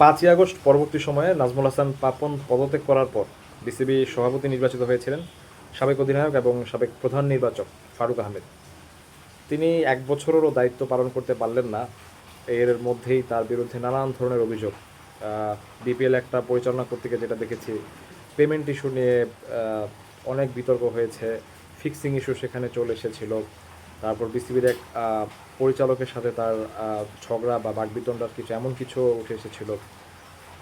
পাঁচই আগস্ট পরবর্তী সময়ে নাজমুল হাসান পাপন পদত্যাগ করার পর বিসিবি সভাপতি নির্বাচিত হয়েছিলেন সাবেক অধিনায়ক এবং সাবেক প্রধান নির্বাচক ফারুক আহমেদ। তিনি এক বছরেরও দায়িত্ব পালন করতে পারলেন না। এর মধ্যেই তার বিরুদ্ধে নানান ধরনের অভিযোগ। বিপিএল একটা পরিচালনা করতে গিয়ে যেটা দেখেছি পেমেন্ট ইস্যু নিয়ে অনেক বিতর্ক হয়েছে ফিক্সিং ইস্যু সেখানে চলে এসেছিল। তারপর বিসিবির এক পরিচালকের সাথে তার ঝগড়া বা বাকবিতণ্ডার কিছু এমন কিছু উঠে এসেছিল।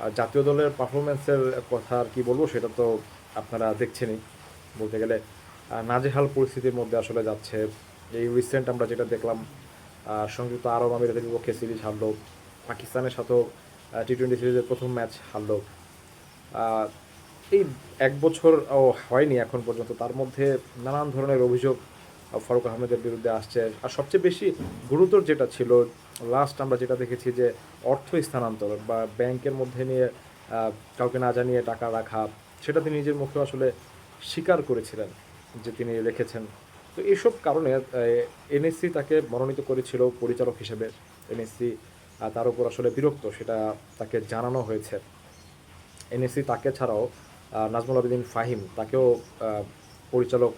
আর জাতীয় দলের পারফরমেন্সের কথা আর কি বলব সেটা তো আপনারা দেখছেনই। বলতে গেলে নাজেহাল পরিস্থিতির মধ্যে আসলে যাচ্ছে। এই রিসেন্ট আমরা যেটা দেখলাম সংযুক্ত আরব আমিরাতের বিপক্ষে সিরিজ হারলো। পাকিস্তানের সাথেও টি টোয়েন্টি সিরিজের প্রথম ম্যাচ হারলো। এই এক বছর হয়নি এখন পর্যন্ত। তার মধ্যে নানান ধরনের অভিযোগ ফারুক আহমেদের বিরুদ্ধে আসছে। আর সবচেয়ে বেশি গুরুতর যেটা ছিল লাস্ট আমরা যেটা দেখেছি যে অর্থ স্থানান্তর বা ব্যাংকের মধ্যে নিয়ে কাউকে না জানিয়ে টাকা রাখা, সেটা তিনি নিজের মুখে আসলে স্বীকার করেছিলেন যে তিনি রেখেছেন তো এইসব কারণে এনএসসি তাকে মনোনীত করেছিল পরিচালক হিসেবে। এনএসসি তার উপর আসলে বিরক্ত, সেটা তাকে জানানো হয়েছে। এনএসসি তাকে ছাড়াও নাজমুল আবেদিন ফাহিম তাকেও পরিচালক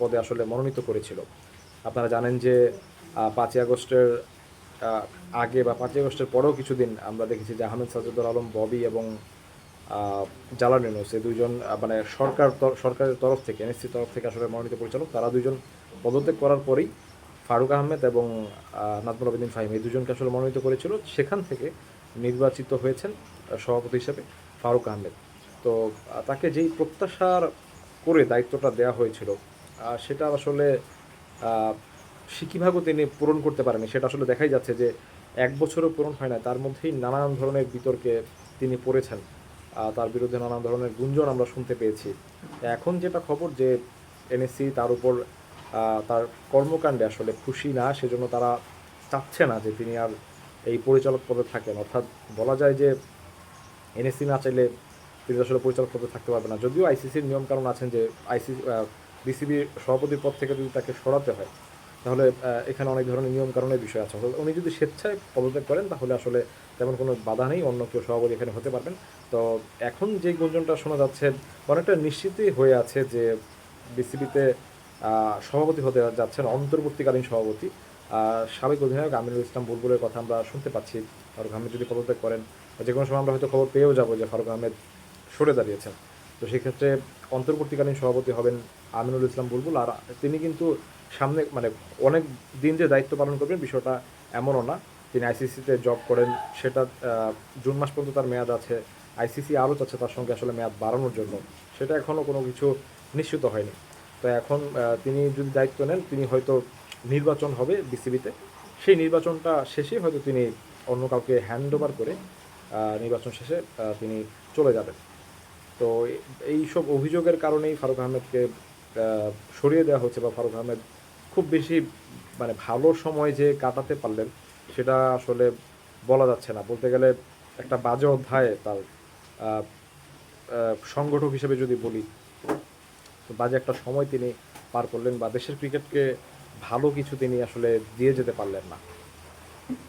পদে আসলে মনোনীত করেছিল। আপনারা জানেন যে পাঁচই আগস্টের আগে বা পাঁচই আগস্টের পরেও কিছুদিন আমরা দেখেছি যে আহমেদ সাজেদুল আলম ববি এবং জালাল ইউনুস এই দুইজন আহ, মানে সরকার সরকারের তরফ থেকে এনএসসির তরফ থেকে আসলে মনোনীত পরিচালক। তারা দুজন পদত্যাগ করার পরেই ফারুক আহমেদ এবং নাজমুল আবেদিন ফাহিম এই দুজনকে আসলে মনোনীত করেছিল। সেখান থেকে নির্বাচিত হয়েছেন সভাপতি হিসেবে ফারুক আহমেদ। তো তাকে যেই প্রত্যাশার করে দায়িত্বটা দেওয়া হয়েছিল সেটা আসলে সিকিভাগও তিনি পূরণ করতে পারেনি সেটা আসলে দেখাই যাচ্ছে যে এক বছরও পূরণ হয় না তার মধ্যেই নানান ধরনের বিতর্কে তিনি পড়েছেন। তার বিরুদ্ধে নানান ধরনের গুঞ্জন আমরা শুনতে পেয়েছি। এখন যেটা খবর যে এনএসসি তার উপর তার কর্মকাণ্ডে আসলে খুশি না, সেজন্য তারা চাচ্ছে না যে তিনি আর এই পরিচালক পদে থাকেন। অর্থাৎ বলা যায় যে এনএসসি না চাইলে তিনি আসলে পরিচালক পদে থাকতে পারবে না। যদিও আইসিসির নিয়মকানুন আছেন যে আইসিসি বিসিবির সভাপতির পদ থেকে যদি তাকে সরাতে হয়, তাহলে এখানে অনেক ধরনের নিয়মকানুনের বিষয় আছে। উনি যদি স্বেচ্ছায় পদত্যাগ করেন, তাহলে আসলে তেমন কোনো বাধা নেই, অন্য কেউ সভাপতি এখানে হতে পারবেন। তো এখন যে গুঞ্জনটা শোনা যাচ্ছে, অনেকটা নিশ্চিতই হয়ে আছে যে বিসিবিতে সভাপতি হতে যাচ্ছেন অন্তর্বর্তীকালীন সভাপতি সাবেক অধিনায়ক আমিনুল ইসলাম বুলবুলের কথা আমরা শুনতে পাচ্ছি। ফারুক আহমেদ যদি পদত্যাগ করেন যে কোনো সময় আমরা হয়তো খবর পেয়েও যাব যে ফারুক আহমেদ সরে দাঁড়িয়েছেন। তো সেক্ষেত্রে অন্তর্বর্তীকালীন সভাপতি হবেন আমিনুল ইসলাম বুলবুল। আর তিনি কিন্তু সামনে মানে অনেক দিন যে দায়িত্ব পালন করবেন বিষয়টা এমনও না। তিনি আইসিসিতে জব করেন, সেটা জুন মাস পর্যন্ত তার মেয়াদ আছে। আইসিসি আরও চাচ্ছে তার সঙ্গে আসলে মেয়াদ বাড়ানোর জন্য। সেটা এখনও কোনো কিছু নিশ্চিত হয়নি। তো এখন তিনি যদি দায়িত্ব নেন, তিনি হয়তো নির্বাচন হবে বিসিবিতে। সেই নির্বাচনটা শেষে হয়তো তিনি অন্য কাউকে হ্যান্ড ওভার করে নির্বাচন শেষে তিনি চলে যাবেন। তো এই সব অভিযোগের কারণেই ফারুক আহমেদকে সরিয়ে দেওয়া হচ্ছে বা ফারুক আহমেদ খুব বেশি মানে ভালো সময় যে কাটাতে পারলেন সেটা আসলে বলা যাচ্ছে না। বলতে গেলে একটা বাজে অধ্যায়ে তার সংগঠক হিসেবে যদি বলি বাজে একটা সময় তিনি পার করলেন বা দেশের ক্রিকেটকে ভালো কিছু তিনি আসলে দিয়ে যেতে পারলেন না।